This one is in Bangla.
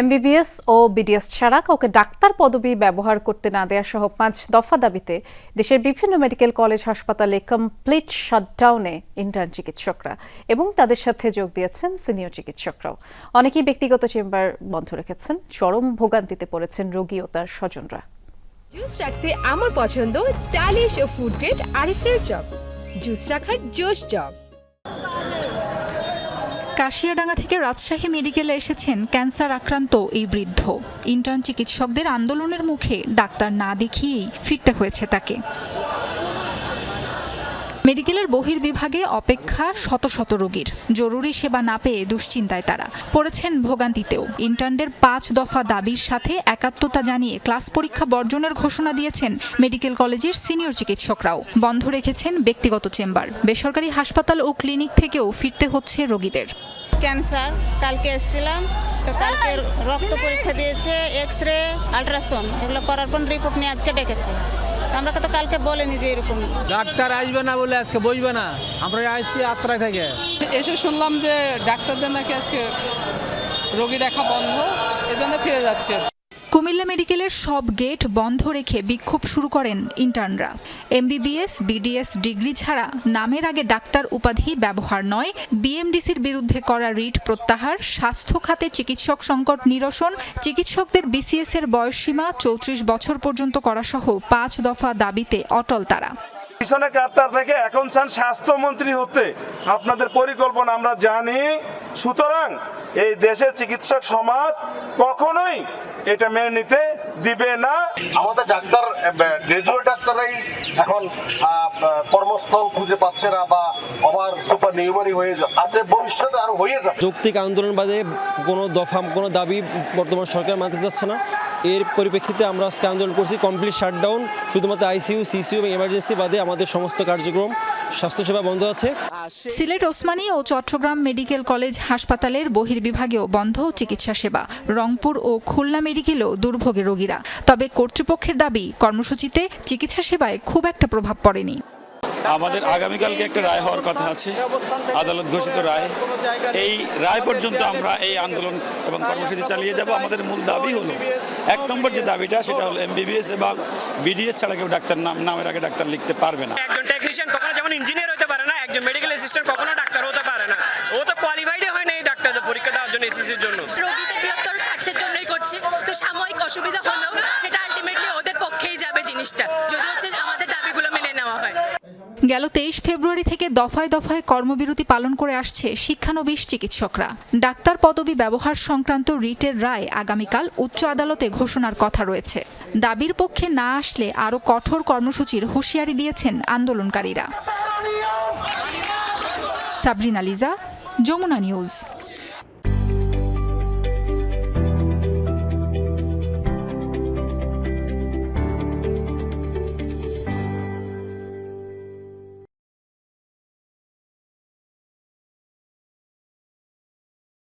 এমবিবিএস ও বিডিএস ছাড়া কাউকে ডাক্তার পদবি ব্যবহার করতে না দেওয়া সহ পাঁচ দফা দাবিতে দেশের বিভিন্ন মেডিকেল কলেজ হাসপাতালে কমপ্লিট শাটডাউনে ইন্টার্ন চিকিৎসকরা এবং তাদের সাথে যোগ দিয়েছেন সিনিয়র চিকিৎসকরাও। অনেকেই ব্যক্তিগত চেম্বার বন্ধ রেখেছেন, চরম ভোগান্তিতে পড়েছেন রোগী ও তার স্বজনরা। জুস রাখতে আমার পছন্দ স্টাইলিশ ও ফুড গ্রেড আরিফেল চক জুস রাখার জোশ জগ কাশিয়াডাঙ্গা থেকে রাজশাহী মেডিকেলে এসেছেন ক্যান্সার আক্রান্ত এই বৃদ্ধ। ইন্টার্ন চিকিৎসকদের আন্দোলনের মুখে ডাক্তার না দেখিয়েই ফিরতে হয়েছে তাকে। মেডিকেলের বহির্বিভাগে অপেক্ষা শত শত রোগীর। জরুরি সেবা না পেয়ে দুশ্চিন্তায় তারা। পড়েছেন ভোগান্তিতেও। ইন্টার্নদের পাঁচ দফা দাবির সাথে একাত্মতা জানিয়ে ক্লাস পরীক্ষা বর্জনের ঘোষণা দিয়েছেন মেডিকেল কলেজের সিনিয়র চিকিৎসকরাও। বন্ধ রেখেছেন ব্যক্তিগত চেম্বার। বেসরকারি হাসপাতাল ও ক্লিনিক থেকেও ফিরতে হচ্ছে রোগীদের। ক্যান্সার, কালকে এসেছিলাম, তো কালকে রক্ত পরীক্ষা দিয়েছে এক্স রে আল্ট্রাসাউন্ড। এগুলো করার পর রিপোর্ট নিয়ে আজকে ডেকেছে। আমরা তো কালকে বলেনি যে এরকম। ডাক্তার আসবে না বলে আজকে বসবে না। আমরা আসছি আত্রায় থেকে। এসে শুনলাম যে ডাক্তারদের নাকি আজকে রোগী দেখা বন্ধ এজন্য ফিরে যাচ্ছে। কুমিল্লা মেডিকেলের সব গেট বন্ধ রেখে বিক্ষোভ শুরু করেন ইন্টার্নরা। এমবিবিএস, বিডিএস ডিগ্রি ছাড়া নামের আগে ডাক্তার উপাধি ব্যবহার নয়, বিএমডিসির বিরুদ্ধে করা রিট প্রত্যাহার, স্বাস্থ্য খাতে চিকিৎসক সংকট নিরসন, চিকিৎসকদের বিসিএস এর বয়সসীমা চৌত্রিশ বছর পর্যন্ত করা সহ পাঁচ দফা দাবিতে অটল তারা। পিছনে কার্তার থেকে এখন চান স্বাস্থ্যমন্ত্রী হতে। আপনাদের পরিকল্পনা আমরা জানি। সুতরাং এই দেশের চিকিৎসক সমাজ কখনোই এটা মেনে নিতে দিবে না। আমাদের ডাক্তার গ্রাজুয়েট ডাক্তারাই এখন কর্মস্থল খুঁজে পাচ্ছে না বা আবার সুপার নিউমারি হয়ে যা- আছে ভবিষ্যতে আরও হয়ে যাবে। যৌক্তিক আন্দোলন বাদে কোনো দফা কোনো দাবি বর্তমান সরকার মানতে চাচ্ছে না। এর পরিপ্রেক্ষিতে আমরা আজকে আন্দোলন করছি। কমপ্লিট শাটডাউন শুধুমাত্র আইসিইউ সিসিইউ এবং এমার্জেন্সি বাদে আমাদের সমস্ত কার্যক্রম, স্বাস্থ্যসেবা বন্ধ আছে। সিলেট ওসমানী ও চট্টগ্রাম মেডিকেল কলেজ হাসপাতালের বহির্বিভাগেও বন্ধ চিকিৎসা সেবা। রংপুর ও খুলনা মেডিকেলেও দুর্ভোগে রোগীরা। তবে কর্তৃপক্ষের দাবি, কর্মসূচিতে চিকিৎসা সেবায় খুব একটা প্রভাব পড়েনি। আমাদের আগামীকালকে একটা রায় হওয়ার কথা আছে আদালত ঘোষিত রায়। এই রায় পর্যন্ত আমরা এই আন্দোলন এবং কর্মসূচি চালিয়ে যাব। আমাদের মূল দাবি হলো এক নম্বর যে দাবিটা সেটা হলো এম এমবিবিএস এবং বিডিএস ছাড়া কেউ ডাক্তার নাম নামের আগে ডাক্তার লিখতে পারবে না। একজন টেকনিশিয়ান কখনো যেমন ইঞ্জিনিয়ার হতে পারে না একজন মেডিকেল অ্যাসিস্ট্যান্ট কখনো ডাক্তার হতে পারে না। ও তো কোয়ালিফাইডই হয় না এই ডাক্তারদের পরীক্ষা দেওয়ার জন্য এসিসির জন্য। রোগীদের বৃহত্তর স্বার্থের জন্যই করছে। তো সাময়িক অসুবিধা হলেও সেটা আলটিমেটলি ওদের পক্ষেই যাবে জিনিসটা। যদি হচ্ছে আমাদের দাবিগুলো মেনে নেওয়া হয় গেল তেইশ ফেব্রুয়ারি থেকে দফায় দফায় কর্মবিরতি পালন করে আসছে শিক্ষানবিশ চিকিৎসকরা। ডাক্তার পদবি ব্যবহার সংক্রান্ত রিটের রায় আগামীকাল উচ্চ আদালতে ঘোষণার কথা রয়েছে। দাবির পক্ষে না আসলে আরও কঠোর কর্মসূচির হুঁশিয়ারি দিয়েছেন আন্দোলনকারীরা। সাবরিনা লিজা, যমুনা নিউজ।